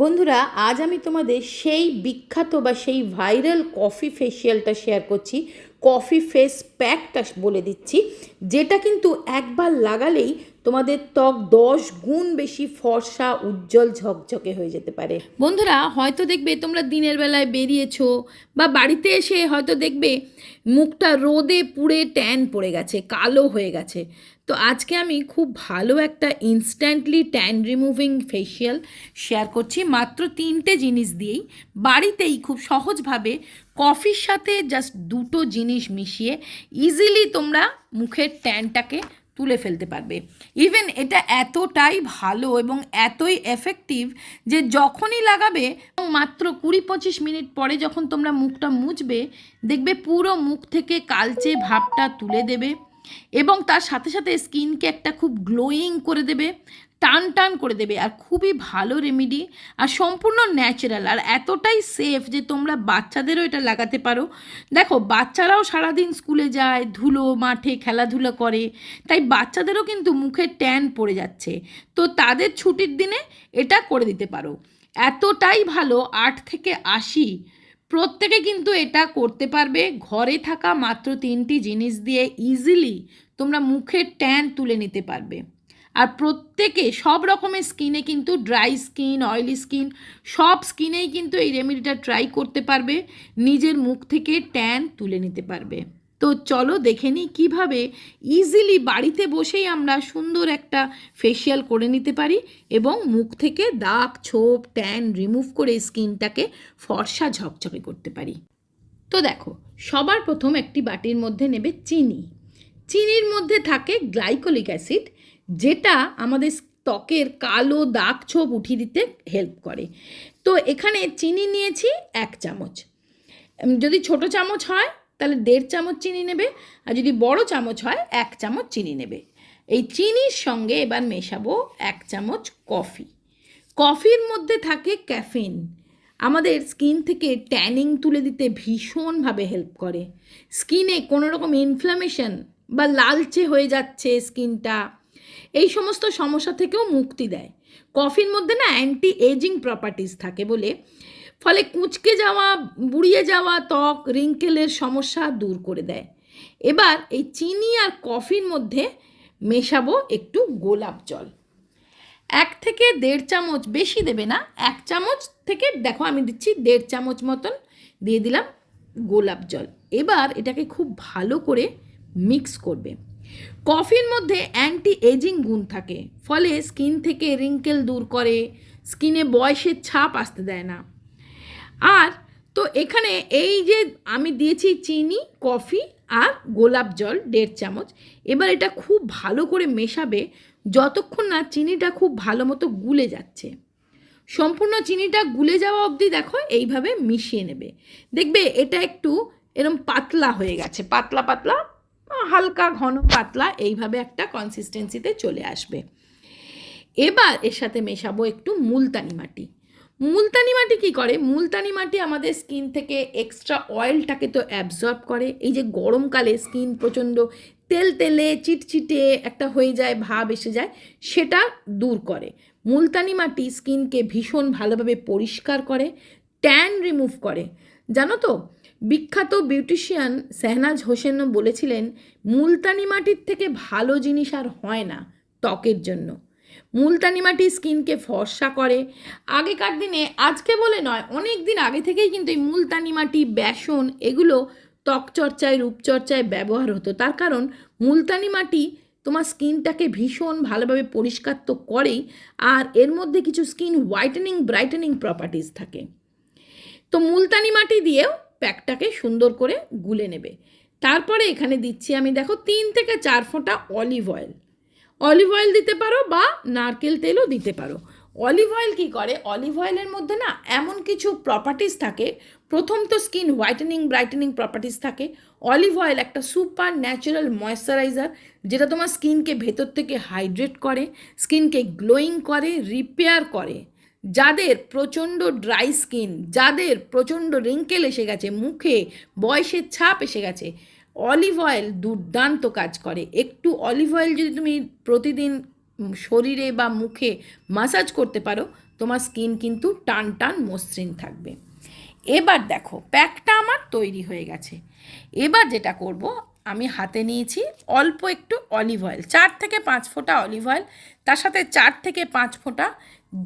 বন্ধুরা আজ আমি তোমাদের সেই বিখ্যাত বা সেই ভাইরাল কফি ফেসিয়ালটা শেয়ার করছি। কফি ফেস প্যাকটা বলে দিচ্ছি, যেটা কিন্তু একবার লাগালেই তোমাদের ত্বক দশ গুণ বেশি ফর্সা, উজ্জ্বল, ঝকঝকে হয়ে যেতে পারে। বন্ধুরা, হয়তো দেখবে তোমরা দিনের বেলায় বেরিয়েছো বা বাড়িতে এসে হয়তো দেখবে মুখটা রোদে পুড়ে ট্যান পড়ে গেছে, কালো হয়ে গেছে। তো আজকে আমি খুব ভালো একটা instantly tan removing facial share করছি, মাত্র তিনটে জিনিস দিয়েই। বাড়িতেই খুব সহজভাবে কফির সাথে জাস্ট দুটো জিনিস মিশিয়ে ইজিলি তোমরা মুখের ট্যানটাকে তুলে ফেলতে পারবে। ইভেন এটা এতটাই ভালো এবং এতই এফেক্টিভ যে যখনই লাগাবে, মাত্র কুড়ি পঁচিশ মিনিট পরে যখন তোমরা মুখটা মুছবে, দেখবে পুরো মুখ থেকে কালচে ভাবটা তুলে দেবে। এবং তার সাথে সাথে স্কিনকে একটা খুব গ্লোয়িং করে দেবে, টান টান করে দেবে, আর খুবই ভালো রেমেডি, আর সম্পূর্ণ ন্যাচারাল, আর এতটাই সেফ যে তোমরা বাচ্চাদেরও এটা লাগাতে পারো। দেখো, বাচ্চারাও সারাদিন স্কুলে যায়, ধুলো, মাঠে খেলাধুলা করে, তাই বাচ্চাদেরও কিন্তু মুখে ট্যান পড়ে যাচ্ছে। তো তাদের ছুটির দিনে এটা করে দিতে পারো। এতটাই ভালো, আট থেকে আশি প্রত্যেকে কিন্তু এটা করতে পারবে। ঘরে থাকা মাত্র তিনটি জিনিস দিয়ে ইজিলি তোমরা মুখের ট্যান তুলে নিতে পারবে। আর প্রত্যেকে সব রকমের স্কিনে কিন্তু ড্রাই স্কিন অয়েলি স্কিন সব স্কিনেই কিন্তু এই রেমেডিটা ট্রাই করতে পারবে। নিজের মুখ থেকে ট্যান তুলে নিতে পারবে। তো চলো দেখে নিই কীভাবে ইজিলি বাড়িতে বসেই আমরা সুন্দর একটা ফেসিয়াল করে নিতে পারি এবং মুখ থেকে দাগ, ছোপ ট্যান রিমুভ করে স্কিনটাকে ফর্সা ঝকঝকে করতে পারি। তো দেখো, সবার প্রথম একটি বাটির মধ্যে নেবে চিনি। চিনির মধ্যে থাকে গ্লাইকোলিক অ্যাসিড যেটা আমাদের ত্বকের কালো দাগ, ছোপ উঠিয়ে দিতে হেল্প করে। তো এখানে চিনি নিয়েছি এক চামচ। যদি ছোট চামচ হয় তাহলে দেড় চামচ চিনি নেবে, আর যদি বড় চামচ হয়, এক চামচ চিনি নেবে। এই চিনির সঙ্গে এবার মেশাবো এক চামচ কফি। কফির মধ্যে থাকে ক্যাফিন। আমাদের স্কিন থেকে ট্যানিং তুলে দিতে ভীষণভাবে হেল্প করে। স্কিনে কোনো রকম ইনফ্লামেশন বা লালচে হয়ে যাচ্ছে স্কিনটা, এই সমস্ত সমস্যা থেকেও মুক্তি দেয়। কফির মধ্যে না অ্যান্টি এজিং প্রপার্টিস থাকে বলে ফলে কুঁচকে যাওয়া, বুড়িয়ে যাওয়া ত্বক রিঙ্কেলের সমস্যা দূর করে দেয়। এবার এই চিনি আর কফির মধ্যে মেশাবো একটু গোলাপ জল। এক থেকে দেড় চামচ বেশি দেবে না, এক চামচ থেকে, দেখো আমি দিচ্ছি দেড় চামচ মতন, দিয়ে দিলাম গোলাপ জল। এবার এটাকে খুব ভালো করে মিক্স করবে। কফির মধ্যে অ্যান্টি এজিং গুণ থাকে, ফলে স্কিন থেকে রিঙ্কেল দূর করে, স্কিনে বয়সের ছাপ আসতে দেয় না। আর তো এখানে এই যে আমি দিয়েছি চিনি, কফি আর গোলাপ জল দেড় চামচ। এবার এটা খুব ভালো করে মেশাবে যতক্ষণ না চিনিটা খুব ভালো মতো গুলে যাচ্ছে। সম্পূর্ণ চিনিটা গুলে যাওয়া অবধি দেখো এইভাবে মিশিয়ে নেবে। দেখবে এটা একটু এরম পাতলা হয়ে গেছে, পাতলা পাতলা, হালকা ঘন পাতলা এইভাবে একটা কনসিস্টেন্সিতে চলে আসবে। এবার এর সাথে মেশাবো একটু মুলতানি মাটি। মুলতানি মাটি কি করে? মুলতানি মাটি আমাদের স্কিন থেকে এক্সট্রা অয়েলটাকে তো অ্যাবজর্ব করে। এই যে গরমকালে স্কিন প্রচণ্ড তেল তেলে, চিটচিটে একটা হয়ে যায়, ভাব এসে যায়, সেটা দূর করে। মুলতানি মাটি স্কিনকে ভীষণ ভালোভাবে পরিষ্কার করে ট্যান রিমুভ করে। জানো তো, বিখ্যাত বিউটিশিয়ান সেহনাজ হোসেনও বলেছিলেন, মুলতানি মাটির থেকে ভালো জিনিস আর হয় না ত্বকের জন্য। মুলতানি মাটি স্কিনকে ফর্সা করে। আগেকার দিনে, আজকে বলে নয়, অনেক দিন আগে থেকেই কিন্তু এই মুলতানি মাটি, বেসন এগুলো ত্বকচর্চায়, রূপচর্চায় ব্যবহার হতো। তার কারণ, মুলতানি মাটি তোমার স্কিনটাকে ভীষণ ভালোভাবে পরিষ্কার তো করেই, আর এর মধ্যে কিছু স্কিন হোয়াইটেনিং, ব্রাইটেনিং প্রপার্টিস থাকে। তো মুলতানি মাটি দিয়েও প্যাকটাকে সুন্দর করে গুলে নেবে। তারপরে এখানে দিচ্ছি আমি, দেখো, তিন থেকে চার ফোঁটা অলিভ অয়েল অলিভ অয়েল দিতে পারো বা নারকেল তেলও দিতে পারো। অলিভ অয়েল কী করে? অলিভ অয়েলের মধ্যে না এমন কিছু প্রপার্টিস থাকে। প্রথম তো স্কিন হোয়াইটেনিং ব্রাইটেনিং প্রপার্টিস থাকে। অলিভ অয়েল একটা সুপার ন্যাচারাল ময়শ্চারাইজার যেটা তোমার স্কিনকে ভেতর থেকে হাইড্রেট করে স্কিনকে গ্লোয়িং করে রিপেয়ার করে। যাদের প্রচণ্ড ড্রাই স্কিন যাদের প্রচণ্ড রিঙ্কেল এসে গেছে, মুখে বয়সের ছাপ এসে গেছে অলিভ অয়েল দুর্দান্ত কাজ করে। একটু অলিভ অয়েল যদি তুমি প্রতিদিন শরীরে বা মুখে মাসাজ করতে পারো, তোমার স্কিন কিন্তু টান টান মসৃণ থাকবে। এবার দেখো প্যাকটা আমার তৈরি হয়ে গেছে। এবার যেটা করব, আমি হাতে নিয়েছি অল্প একটু অলিভ অয়েল চার থেকে পাঁচ ফোঁটা অলিভ অয়েল তার সাথে চার থেকে পাঁচ ফোঁটা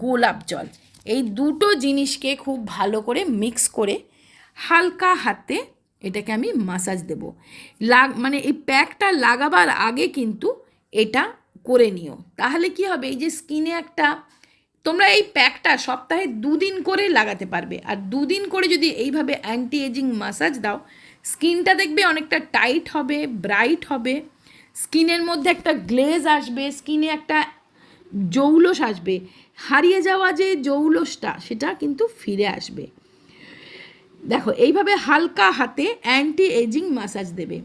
গোলাপ জল। এই দুটো জিনিসকে খুব ভালো করে মিক্স করে হালকা হাতে এটাকে আমি মাসাজ দেব। লাগ মানে এই প্যাকটা লাগাবার আগে কিন্তু এটা করে নিও। তাহলে কি হবে? এই যে স্কিনে একটা, তোমরা এই প্যাকটা সপ্তাহে দুদিন করে লাগাতে পারবে। আর দুদিন করে যদি এইভাবে অ্যান্টি এজিং মাসাজ দাও স্কিনটা দেখবে অনেকটা টাইট হবে ব্রাইট হবে। স্কিনের মধ্যে একটা গ্লেজ আসবে স্কিনে একটা জৌলস আসবে। হারিয়ে যাওয়া যে জৌলসটা, সেটা কিন্তু ফিরে আসবে। দেখো, এইভাবে হালকা হাতে অ্যান্টি এজিং মাসাজ দেবে।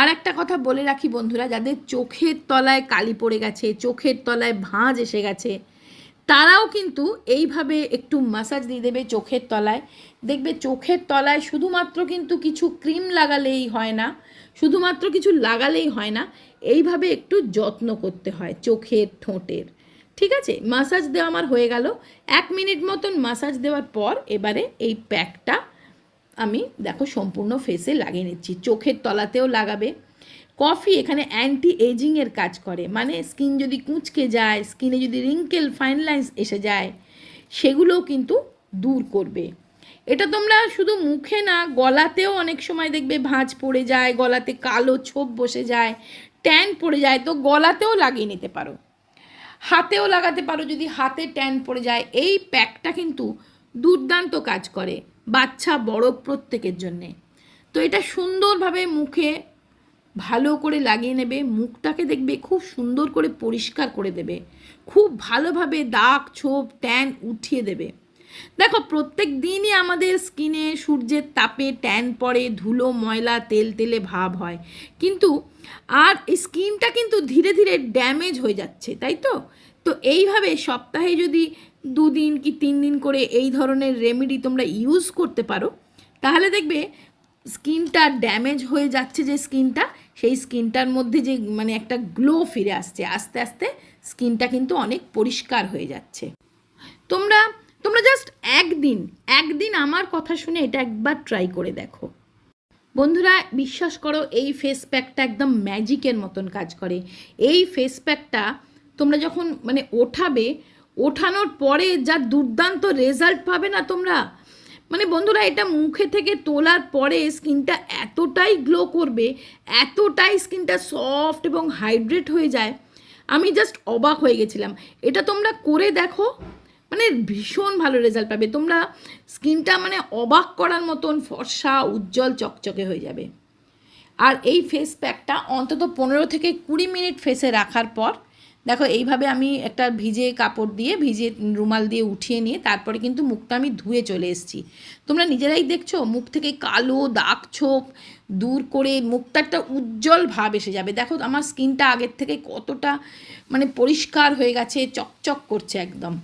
আর একটা কথা বলে রাখি বন্ধুরা, যাদের চোখের তলায় কালি পড়ে গেছে, চোখের তলায় ভাঁজ এসে গেছে, তারাও কিন্তু এইভাবে একটু মাসাজ দিয়ে দেবে চোখের তলায়। দেখবে চোখের তলায় শুধুমাত্র কিন্তু কিছু ক্রিম লাগালেই হয় না, শুধুমাত্র কিছু লাগালেই হয় না, এইভাবে একটু যত্ন করতে হয় চোখের ঠোঁটের। ঠিক আছে? মাসাজ দেওয়া আমার হয়ে গেল। এক মিনিট মতন মাসাজ দেওয়ার পর এবারে এই প্যাকটা আমি দেখো সম্পূর্ণ ফেসে লাগিয়ে নিচ্ছি। চোখের তলাতেও লাগাবে। কফি এখানে অ্যান্টি এজিংয়ের কাজ করে। মানে স্কিন যদি কুঁচকে যায় স্কিনে যদি রিঙ্কেল ফাইন লাইন্স এসে যায়, সেগুলোও কিন্তু দূর করবে। এটা তোমরা শুধু মুখে না, গলাতেও অনেক সময় দেখবে ভাঁজ পড়ে যায়, গলাতে কালো ছোপ বসে যায় ট্যান পড়ে যায়, তো গলাতেও লাগিয়ে নিতে পারো। হাতেও লাগাতে পারো যদি হাতে ট্যান পড়ে যায়। এই প্যাকটা কিন্তু দুর্দান্ত কাজ করে বাচ্চা, বড় প্রত্যেকের জন্যে। তো এটা সুন্দরভাবে মুখে ভালো করে লাগিয়ে নেবে, মুখটাকে দেখবে খুব সুন্দর করে পরিষ্কার করে দেবে, খুব ভালোভাবে দাগ, ছোপ, ট্যান উঠিয়ে দেবে। দেখো, প্রত্যেক দিনই আমাদের স্কিনে সূর্যের তাপে ট্যান পড়ে, ধুলো, ময়লা, তেল, তেলে ভাব হয়। কিন্তু আর এই স্কিনটা কিন্তু ধীরে ধীরে ড্যামেজ হয়ে যাচ্ছে, তাই তো? তো এইভাবে সপ্তাহে যদি দুদিন কি তিন দিন করে এই ধরনের রেমেডি তোমরা ইউজ করতে পারো, তাহলে দেখবে স্কিনটা ড্যামেজ হয়ে যাচ্ছে যে স্কিনটা সেই স্কিনটার মধ্যে যে মানে একটা গ্লো ফিরে আসছে, আস্তে আস্তে স্কিনটা কিন্তু অনেক পরিষ্কার হয়ে যাচ্ছে। তোমরা তোমরা জাস্ট একদিন একদিন আমার কথা শুনে এটা একবার ট্রাই করে দেখো। বন্ধুরা, বিশ্বাস করো, এই ফেস প্যাকটা একদম ম্যাজিকের মতন কাজ করে। এই ফেস প্যাকটা তোমরা যখন মানে ওঠাবে, ওঠানোর পরে যা দুর্দান্ত রেজাল্ট পাবে না তোমরা? মানে বন্ধুরা, এটা মুখে থেকে তোলার পরে স্কিনটা এতটাই গ্লো করবে, এতটাই স্কিনটা সফট এবং হাইড্রেট হয়ে যায়। আমি জাস্ট অবাক হয়ে গেছিলাম। এটা তোমরা করে দেখো। মানে ভীষণ ভালো রেজাল্ট পাবে। তোমরা স্কিনটা মানে অবাক করার মতন ফর্সা, উজ্জ্বল, চকচকে হয়ে যাবে। আর এই ফেস প্যাকটা অন্তত পনেরো থেকে কুড়ি মিনিট ফেসে রাখার পর, দেখো এইভাবে আমি একটা ভিজে কাপড় দিয়ে, ভিজে রুমাল দিয়ে উঠিয়ে নিয়ে তারপরে কিন্তু মুখটা আমি ধুয়ে চলে এসেছি। তোমরা নিজেরাই দেখছ, মুখ থেকে কালো দাগ ছোপ দূর করে মুখটা একটা উজ্জ্বল ভাব এসে যাবে। দেখো আমার স্কিনটা আগের থেকে কতটা মানে পরিষ্কার হয়ে গেছে, চকচক করছে একদম।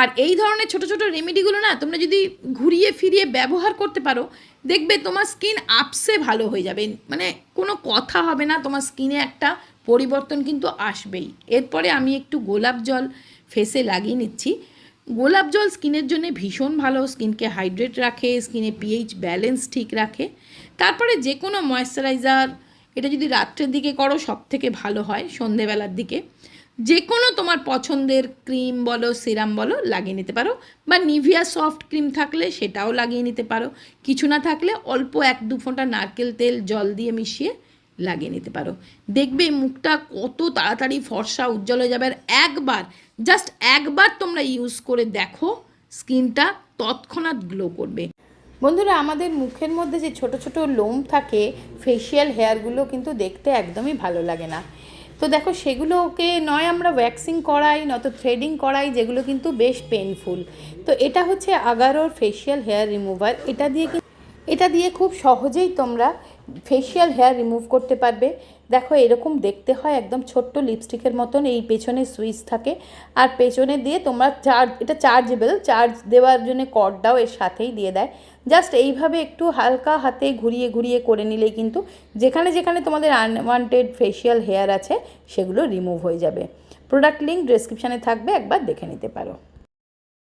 আর এই ধরনের ছোট ছোট রেমেডিগুলো না, তোমরা যদি ঘুরিয়ে ফিরিয়ে ব্যবহার করতে পারো, দেখবে তোমার স্কিন আপসে ভালো হয়ে যাবে। মানে কোনো কথা হবে না, তোমার স্কিনে একটা পরিবর্তন কিন্তু আসবেই। এরপরে আমি একটু গোলাপ জল ফেসে লাগিয়ে নিচ্ছি। গোলাপ জল স্কিনের জন্য ভীষণ ভালো। স্কিনকে হাইড্রেট রাখে স্কিনে পিএইচ ব্যালেন্স ঠিক রাখে। তারপরে যে কোনো ময়েশ্চারাইজার এটা যদি রাত্রের দিকে করো সব থেকে ভালো হয়, সন্ধেবেলার দিকে। যে কোনো তোমার পছন্দের ক্রিম বলো, সিরাম বলো, লাগিয়ে নিতে পারো। বা নিভিয়া সফট ক্রিম থাকলে সেটাও লাগিয়ে নিতে পারো। কিছু না থাকলে অল্প এক দু ফোঁটা নারকেল তেল, জল দিয়ে মিশিয়ে লাগিয়ে নিতে পারো। দেখবে মুখটা কত তাড়াতাড়ি ফর্সা উজ্জ্বল হয়ে যাবে। আর একবার জাস্ট একবার তোমরা ইউজ করে দেখো, স্কিনটা তৎক্ষণাৎ গ্লো করবে। বন্ধুরা, আমাদের মুখের মধ্যে যে ছোট ছোট লোম থাকে ফেসিয়াল হেয়ারগুলো কিন্তু দেখতে একদমই ভালো লাগে না। তো দেখো, সেগুলোকে নয় আমরা ওয়্যাক্সিং করাই, নয়তো থ্রেডিং করাই, যেগুলো কিন্তু বেশ পেনফুল তো এটা হচ্ছে আগারোর ফেসিয়াল হেয়ার রিমুভার এটা দিয়ে এটা দিয়ে খুব সহজেই তোমরা ফেসিয়াল হেয়ার রিমুভ করতে পারবে। দেখো, এরকম দেখতে হয় একদম ছোট্ট লিপস্টিকের মতন, এই পেছনে সুইচ থাকে। আর পেছনে দিয়ে তোমরা চার্জ এটা চার্জেবল চার্জ দেওয়ার জন্য কর্ডটাও এর সাথেই দিয়ে দেয়। জাস্ট এইভাবে একটু হালকা হাতে ঘুরিয়ে ঘুরিয়ে করে নিলেই কিন্তু যেখানে যেখানে তোমাদের আনওয়ান্টেড ফেসিয়াল হেয়ার আছে, সেগুলো রিমুভ হয়ে যাবে। প্রোডাক্ট লিঙ্ক ডেসক্রিপশানে থাকবে, একবার দেখে নিতে পারো।